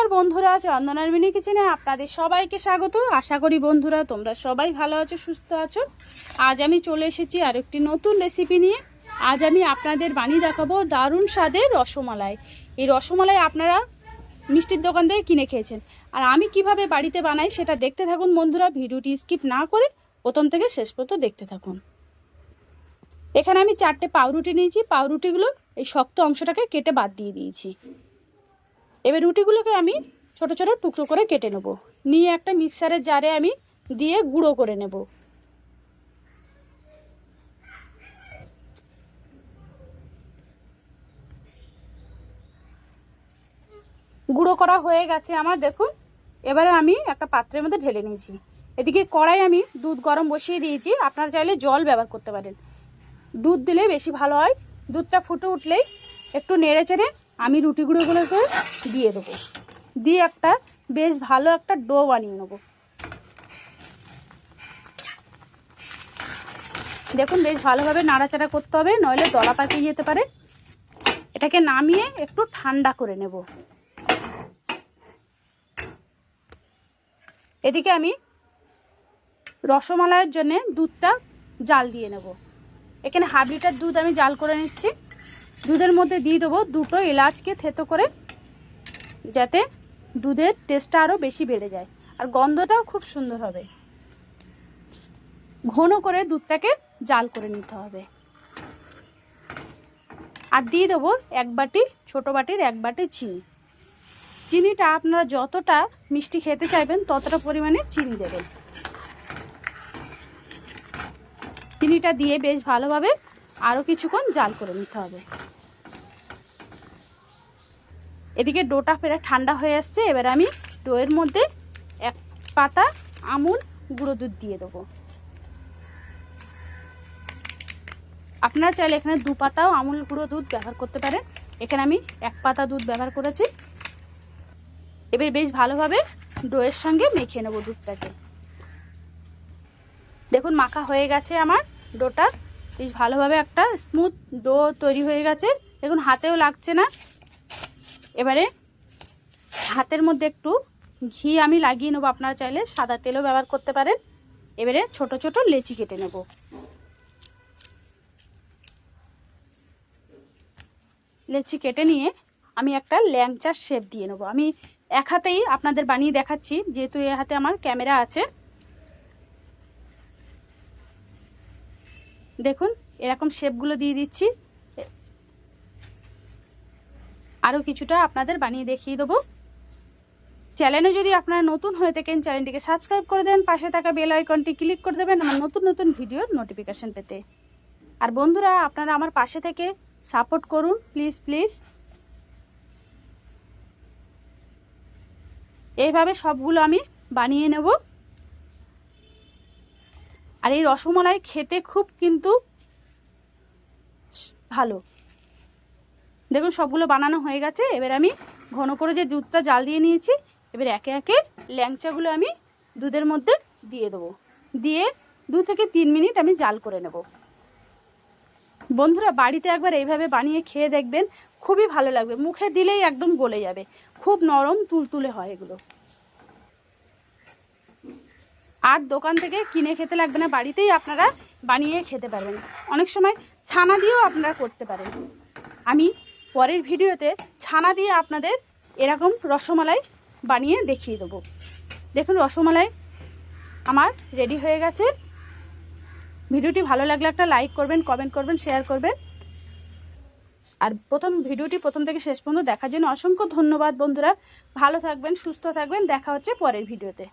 নমস্কার বন্ধুরা চন্দনার মিনি কিচেনে আপনাদের সবাইকে স্বাগত। আশা করি বন্ধুরা তোমরা সবাই ভালো আছো, সুস্থ আছো। আজ আমি চলে এসেছি আর একটি নতুন রেসিপি নিয়ে। আজ আমি আপনাদের বানিয়ে দেখাবো দারুণ স্বাদের রসমালাই। এই রসমালাই আপনারা মিষ্টির দোকান থেকে কিনে খেয়েছেন। আর আমি কীভাবে বাড়িতে বানাই সেটা দেখতে থাকুন বন্ধুরা, ভিডিওটি স্কিপ না করে প্রথম থেকে শেষ পর্যন্ত দেখতে থাকুন। এখানে আমি চারটে পাউরুটি নিয়েছি। পাউরুটিগুলো এই শক্ত অংশটাকে কেটে বাদ দিয়ে দিয়েছি। এবার রুটিগুলোকে আমি ছোট ছোট টুকরো করে কেটে নেব। নিয়ে একটা মিক্সারের জারে আমি দিয়ে গুঁড়ো করে নেব। গুঁড়ো করা হয়ে গেছে আমার, দেখুন। এবারে আমি একটা পাত্রের মধ্যে ঢেলে নিয়েছি। এদিকে কড়াই আমি দুধ গরম বসিয়ে দিয়েছি। আপনারা চাইলে জল ব্যবহার করতে পারেন। দুধ দিলে বেশি ভালো হয়। দুধটা ফুটে উঠলেই একটু নেড়ে চেড়ে আমি রুটি গুঁড়োগুলোকে দিয়ে দেবো। দিয়ে একটা বেশ ভালো একটা ডো বানিয়ে নেব। দেখুন, বেশ ভালোভাবে নাড়াচাড়া করতে হবে, নইলে দলা পাকিয়ে যেতে পারে। এটাকে নামিয়ে একটু ঠান্ডা করে নেব। এদিকে আমি রসমালাইয়ের জন্য দুধটা জাল দিয়ে নেব। এখানে হাফ লিটার দুধ আমি জাল করে নিচ্ছি। দুধের মধ্যে দিয়ে দেবো দুটো এলাচকে থেতো করে, যাতে দুধের টেস্টটা আরও বেশি বেড়ে যায়। আর গন্ধটাও খুব সুন্দর হবে। ঘন করে দুধটাকে জাল করে নিতে হবে। আর দিয়ে দেবো এক বাটি, ছোট বাটির এক বাটি চিনি। চিনিটা আপনারা যতটা মিষ্টি খেতে চাইবেন, ততটা পরিমাণে চিনি দেবেন। চিনিটা দিয়ে বেশ ভালোভাবে আরও কিছুক্ষণ জাল করে নিতে হবে। এদিকে ডোটা ফেরা ঠান্ডা হয়ে আসছে, এবার আমি ডোয়ের মধ্যে এক পাতা আমুল গুঁড়ো দুধ দিয়ে দেবো। আপনারা চাইলে এখানে দু পাতাও আমুল গুঁড়ো দুধ ব্যবহার করতে পারেন। এখানে আমি এক পাতা দুধ ব্যবহার করেছি। এবার বেশ ভালোভাবে ডোয়ের সঙ্গে মেখে নেব দুধটাকে। দেখুন, মাখা হয়ে গেছে আমার ডোটা। বেশ ভালোভাবে একটা স্মুথ ডো তৈরি হয়ে গেছে। দেখুন, হাতেও লাগছে না। এবারে হাতের মধ্যে একটু ঘি আমি লাগিয়ে নেব আপনারা চাইলে, সাদা তেলও ব্যবহার করতে পারেন। এবারে ছোট ছোট লেচি কেটে নেব। লেচি কেটে নিয়ে আমি একটা ল্যাংচার শেপ দিয়ে নেব। আমি এক হাতেই আপনাদের বানিয়ে দেখাচ্ছি, যেহেতু এ হাতে আমার ক্যামেরা আছে। দেখুন, এরকম শেপগুলো দিয়ে দিচ্ছি। আরও কিছুটা আপনাদের বানিয়ে দেখিয়ে দেবো। চ্যানেলে যদি আপনারা নতুন হয়ে থাকেন চ্যানেলটিকে সাবস্ক্রাইব করে দেবেন পাশে থাকা বেল আইকনটি ক্লিক করে দেবেন আমার নতুন নতুন ভিডিওর নোটিফিকেশন পেতে। আর বন্ধুরা, আপনারা আমার পাশে থেকে সাপোর্ট করুন প্লিজ প্লিজ এইভাবে সবগুলো আমি বানিয়ে নেব। আর এই রসমালাই খেতে খুব কিন্তু ভালো। দেখুন, সবগুলো বানানো হয়ে গেছে। এবার আমি ঘন করে যে দুধটা জাল দিয়ে নিয়েছি, এবার একে একে ল্যাংচাগুলো আমি দুধের মধ্যে দিয়ে দেবো। দিয়ে দু থেকে তিন মিনিট আমি জাল করে নেব। বন্ধুরা, বাড়িতে একবার এইভাবে বানিয়ে খেয়ে দেখবেন, খুবই ভালো লাগবে। মুখে দিলেই একদম গলে যাবে। খুব নরম, তুলতুলে হয় এগুলো। আর দোকান থেকে কিনে খেতে লাগবে না, বাড়িতেই আপনারা বানিয়ে খেতে পারবেন। অনেক সময় ছানা দিয়েও আপনারা করতে পারেন। আমি পরের ভিডিওতে ছানা দিয়ে আপনাদের এরকম রসমালাই বানিয়ে দেখিয়ে দেবো। দেখুন, রসমালাই আমার রেডি হয়ে গেছে। ভিডিওটি ভালো লাগলে একটা লাইক করবেন কমেন্ট করবেন শেয়ার করবেন। আর প্রথম ভিডিওটি প্রথম থেকে শেষ পর্যন্ত দেখার জন্য অসংখ্য ধন্যবাদ বন্ধুরা। ভালো থাকবেন, সুস্থ থাকবেন। দেখা হচ্ছে পরের ভিডিওতে।